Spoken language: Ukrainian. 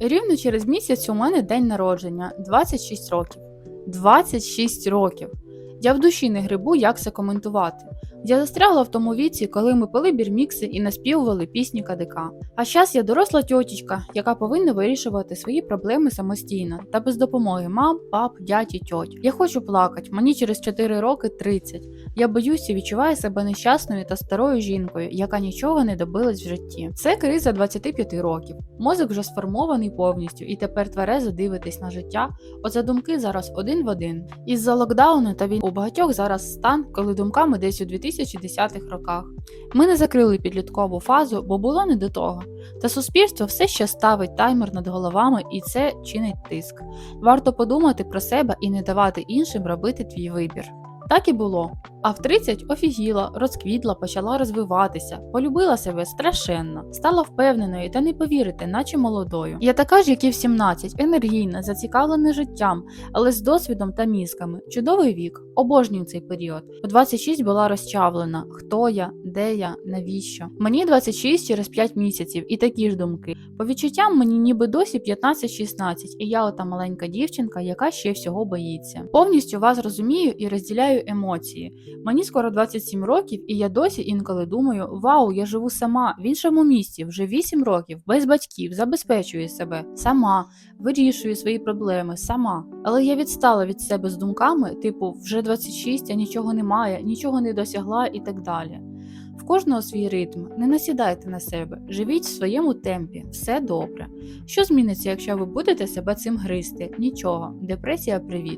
Рівно через місяць у мене день народження 26 років. 26 років. Я в душі не грибу, як це коментувати. Я застрягла в тому віці, коли ми пили бірмікси і наспівували пісні КДК. А зараз я доросла тьотічка, яка повинна вирішувати свої проблеми самостійно та без допомоги мам, пап, дядь і тьоть. Я хочу плакати, мені через 4 роки 30. Я боюся і відчуваю себе нещасною та старою жінкою, яка нічого не добилась в житті. Це криза 25 років. Мозок вже сформований повністю, і тепер тверезо дивитись на життя. Оце думки зараз один в один. Із-за локдауну та війни у багатьох зараз стан, коли думками десь у 2010-х роках. Ми не закрили підліткову фазу, бо було не до того. Та суспільство все ще ставить таймер над головами, і це чинить тиск. Варто подумати про себе і не давати іншим робити твій вибір. Так і було. А в 30 офігіла, розквітла, почала розвиватися, полюбила себе страшенно, стала впевненою та не повірите, наче молодою. Я така ж, як і в 17, енергійна, зацікавлена життям, але з досвідом та мізками. Чудовий вік, обожнюю цей період. У 26 була розчавлена: хто я, де я, навіщо. Мені 26 через 5 місяців, і такі ж думки. По відчуттям мені ніби досі 15-16, і я ота маленька дівчинка, яка ще всього боїться. Повністю вас розумію і розділяю емоції. Мені скоро 27 років, і я досі інколи думаю: вау, я живу сама в іншому місті вже 8 років, без батьків, забезпечую себе сама, вирішую свої проблеми сама. Але я відстала від себе з думками, типу, вже 26, а нічого немає, нічого не досягла і так далі. В кожного свій ритм, не насідайте на себе, живіть в своєму темпі, все добре. Що зміниться, якщо ви будете себе цим гризти? Нічого, депресія привіт.